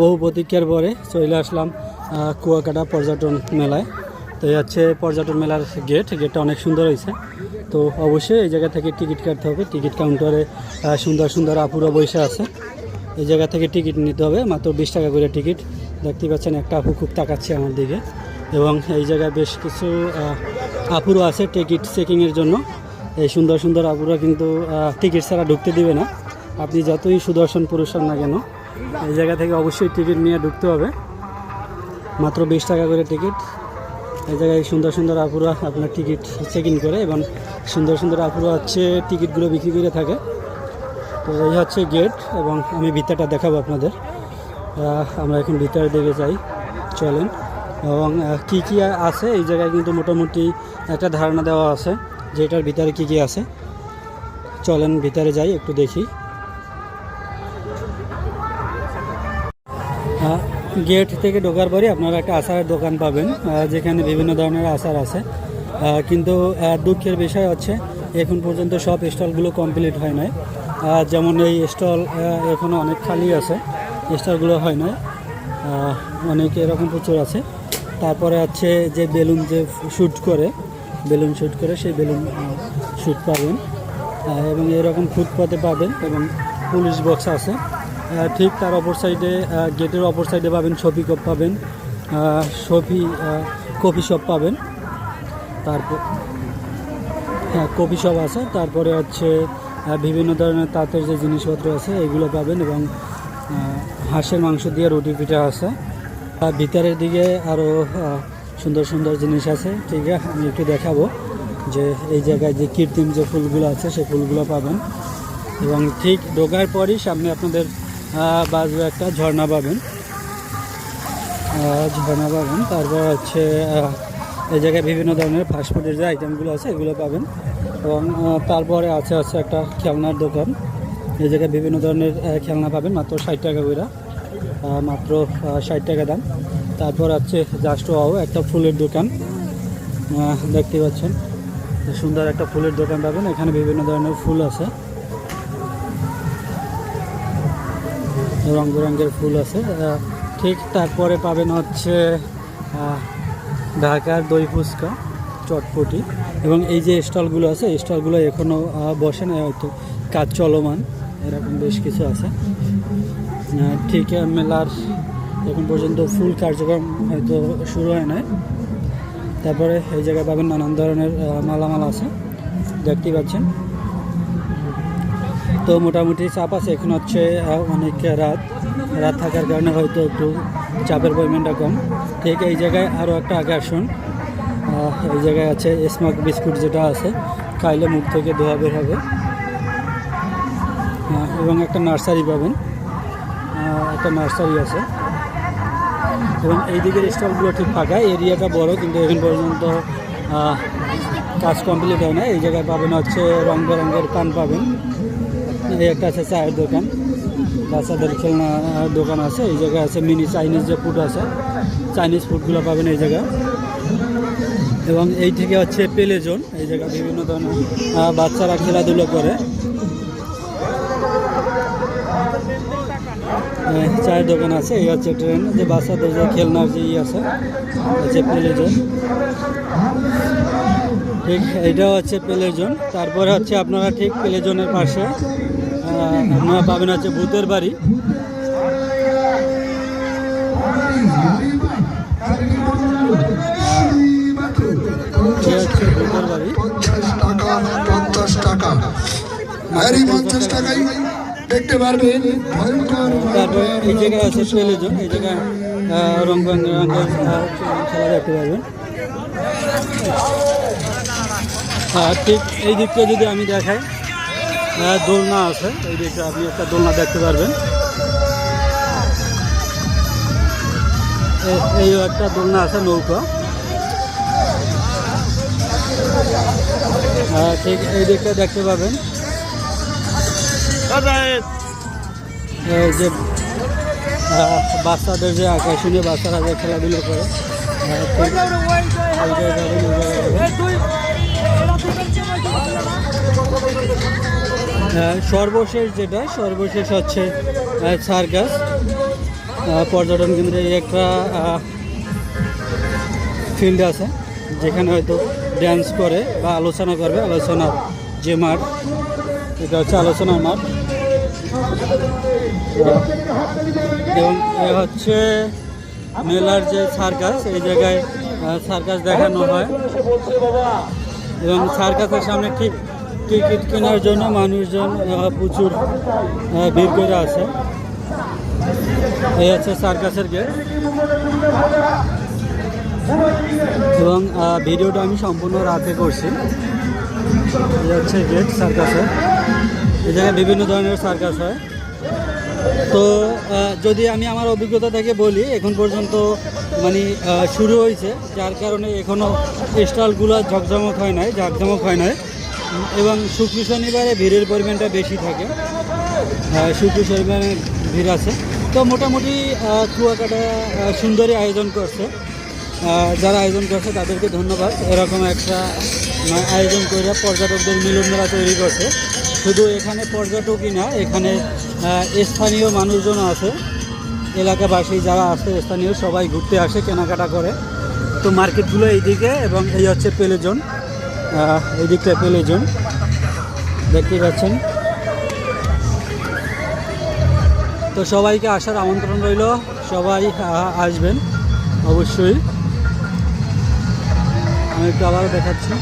বহু প্রতীক্ষার পরে চলে আসলাম কুয়াকাটা পর্যটন মেলায়। তো এই হচ্ছে পর্যটন মেলার গেট গেটটা অনেক সুন্দর হয়েছে। তো অবশ্যই এই জায়গা থেকে টিকিট কাটতে হবে। টিকিট কাউন্টারে সুন্দর সুন্দর আপুরা বসে আছে। এই জায়গা থেকে টিকিট নিতে হবে, মাত্র বিশ টাকা করে টিকিট দেখতে পাচ্ছেন, একটা আপু খুব তাকাচ্ছে আমার দিকে। এবং এই জায়গায় বেশ কিছু আপুরও আছে টিকিট চেকিংয়ের জন্য। এই সুন্দর সুন্দর আপুরা কিন্তু টিকিট ছাড়া ঢুকতে দিবে না। আপনি যতই সুদর্শন পুরুষ না কেন এই জায়গা থেকে অবশ্যই টিকিট নিয়ে ঢুকতে হবে। মাত্র বিশ টাকা করে টিকিট। এই জায়গায় সুন্দর সুন্দর আপুরা আপনার টিকিট চেক ইন করে এবং সুন্দর সুন্দর আপুরা হচ্ছে টিকিটগুলো বিক্রি করে থাকে। তো এই হচ্ছে গেট এবং আমি ভিতরটা দেখাবো আপনাদের। আমরা এখন ভিতরে দিকে যাই। চলেন। এবং কি কি আছে? এই জায়গায় কিন্তু মোটামুটি একটা ধারণা দেওয়া আছে যে এটার ভিতরে কী কী আছে। চলেন ভিতরে যাই, একটু দেখি। গেট থেকে ঢোকার পরে আপনারা একটা আচারের দোকান পাবেন যেখানে বিভিন্ন ধরনের আচার আছে। কিন্তু দুঃখের বিষয় হচ্ছে, এখন পর্যন্ত সব স্টলগুলো কমপ্লিট হয় নাই। যেমন এই স্টল এখনও অনেক খালি আছে, স্টলগুলো হয় নাই। অনেক এরকম প্রচুর আছে। তারপরে আছে যে বেলুন যে শ্যুট করে, বেলুন শ্যুট করে সেই বেলুন শ্যুট পাবেন। এবং এরকম ফুটপাতে পাবেন এবং পুলিশ বক্স আছে। ঠিক তার অপর সাইডে গেটের অপর সাইডে পাবেন শপি কপ পাবেন শপি কফি শপ পাবেন। তারপর হ্যাঁ কফি শপ আছে। তারপরে হচ্ছে বিভিন্ন ধরনের তাঁতের যে জিনিসপত্র আছে, এগুলো পাবেন এবং হাঁসের মাংস দিয়ে রুটি পিঠা আছে। ভিতরের দিকে আরও সুন্দর সুন্দর জিনিস আছে। ঠিক আছে, আমি একটু দেখাবো যে এই জায়গায় যে কৃত্রিম যে ফুলগুলো আছে সেই ফুলগুলো পাবেন। এবং ঠিক ঢোকার পরই সামনে আপনাদের বাজবে একটা, ঝর্ণা পাবেন। ঝর্ণা পাবেন। তারপর হচ্ছে এই জায়গায় বিভিন্ন ধরনের ফাস্টফুডের যে আইটেমগুলো আছে, এগুলো পাবেন। এবং তারপরে আছে হচ্ছে একটা খেলনার দোকান। এই জায়গায় বিভিন্ন ধরনের খেলনা পাবেন, মাত্র ষাট টাকা করে। মাত্র ষাট টাকা দাম। তারপর আছে জাস্ট ওয়াও একটা ফুলের দোকান। দেখতে পাচ্ছেন। সুন্দর একটা ফুলের দোকান পাবেন। এখানে বিভিন্ন ধরনের ফুল আছে। রং বেরঙের ফুল আছে। ঠিক তারপরে পাবেন হচ্ছে ঢাকার দই ফুচকা, চটপটি। এবং এই যে স্টলগুলো আছে স্টলগুলো এখনও বসে না হয়তো। কাজ চলমান, এরকম বেশ কিছু আছে। ঠিক মেলার এখন পর্যন্ত ফুল কার্যক্রম হয়তো শুরু হয় নাই। তারপরে এই জায়গায় পাবেন নানান ধরনের মালামাল আছে। দেখতেই পাচ্ছেন। তো মোটামুটি চাপ আছে। এখন হচ্ছে অনেক রাত রাত থাকার কারণে হয়তো একটু চাপের পরিমাণটা কম। ঠিক এই জায়গায় আরও একটা আকর্ষণ এই জায়গায় আছে স্মোক বিস্কুট যেটা আছে খাইলে মুখ থেকে ধোয়া বের হবে। এবং একটা নার্সারি পাবেন। একটা নার্সারি আছে। এবং এই দিকের স্টলগুলো ঠিক ফাঁকা, এরিয়াটা বড়, কিন্তু এখন পর্যন্ত কাজ কমপ্লিট হয় না এই জায়গায় পাবেন হচ্ছে রং বেরঙের পান পাবেন। এই একটা আছে চায়ের দোকান। বাচ্চাদের খেলনা দোকান আছে, এই জায়গায় আছে মিনি চাইনিজ যে ফুড আছে চাইনিজ ফুডগুলো পাবেন এই জায়গায়। এবং এই থেকে হচ্ছে পেলে জোন এই জায়গায় বিভিন্ন ধরনের বাচ্চারা খেলাধুলো করে। চায়ের দোকান আছে, এই হচ্ছে ট্রেন যে বাচ্চাদের যে খেলনার যে ইয়ে আছে হচ্ছে পেলে জোন ঠিক এইটা হচ্ছে প্লে জোন তারপরে হচ্ছে আপনারা ঠিক প্লে জোনের পাশে আপনারা পাবেন হচ্ছে ভূতের বাড়ি। পঞ্চাশ টাকা পঞ্চাশ টাকা। আর এই পঞ্চাশ টাকাই দেখতে পারবেন। তারপরে এই জায়গায় আছে এই জায়গায় আহ, রং রঙের খেলা দেখতে পারবেন। ঠিক এই দিকটা যদি আমি দেখাই দোলনা আছে। এই দিকটা আপনি একটা দোলনা দেখতে পারবেন। এই একটা দোলনা আছে নৌকা। আহ, ঠিক এই দিকটা দেখতে পাবেন। যে আহ, বাচ্চাদের যে আকর্ষণীয় বাচ্চারা যে খেলাধুলো করে। আহ, ঠিক। সর্বশেষ যেটা, সর্বশেষ হচ্ছে সার্কাস। পর্যটন কেন্দ্রে একটা ফিল্ড আছে, যেখানে হয়তো ড্যান্স করে বা আলোচনা করবে, আলোচনার যে মাঠ, এটা হচ্ছে আলোচনার মাঠ। এবং এ হচ্ছে মেলার যে সার্কাস, এই জায়গায় সার্কাস দেখানো হয়। এবং সার্কাসের সামনে ঠিক টিকিট কেনার জন্য মানুষজন প্রচুর ভিড় করে আছে। এই হচ্ছে সার্কাসের গেট। এবং ভিডিওটা আমি সম্পূর্ণ রাতে করছি। এই হচ্ছে গেট সার্কাসের। এই জায়গায় বিভিন্ন ধরনের সার্কাস হয়। তো যদি আমি আমার অভিজ্ঞতা থেকে বলি, এখন পর্যন্ত মানে শুরু হয়েছে। যার কারণে এখনও স্টলগুলো ঝকঝমক হয় নাই, ঝকঝমক হয় নাই। এবং শুক্র শনিবারে ভিড়ের পরিমাণটা বেশি থাকে। শুক্র শনিবারে ভিড় আছে। তো মোটামুটি কুয়াকাটা সুন্দরী আয়োজন করছে। যারা আয়োজন করছে তাদেরকে ধন্যবাদ। এরকম একটা আয়োজন করে পর্যটকদের মিলন মেলা তৈরি করছে। শুধু এখানে পর্যটকই না, এখানে স্থানীয় মানুষজন আছে। এলাকাবাসী যারা আছে, স্থানীয় সবাই ঘুরতে আসে, কেনাকাটা করে। তো মার্কেটগুলো এইদিকে এবং এই হচ্ছে পেলেজন। এই দিকটা পেলেজন দেখতে পাচ্ছেন। তো সবাইকে আসার আমন্ত্রণ রইল। সবাই আসবেন, অবশ্যই। আমি একটু আবারও দেখাচ্ছি।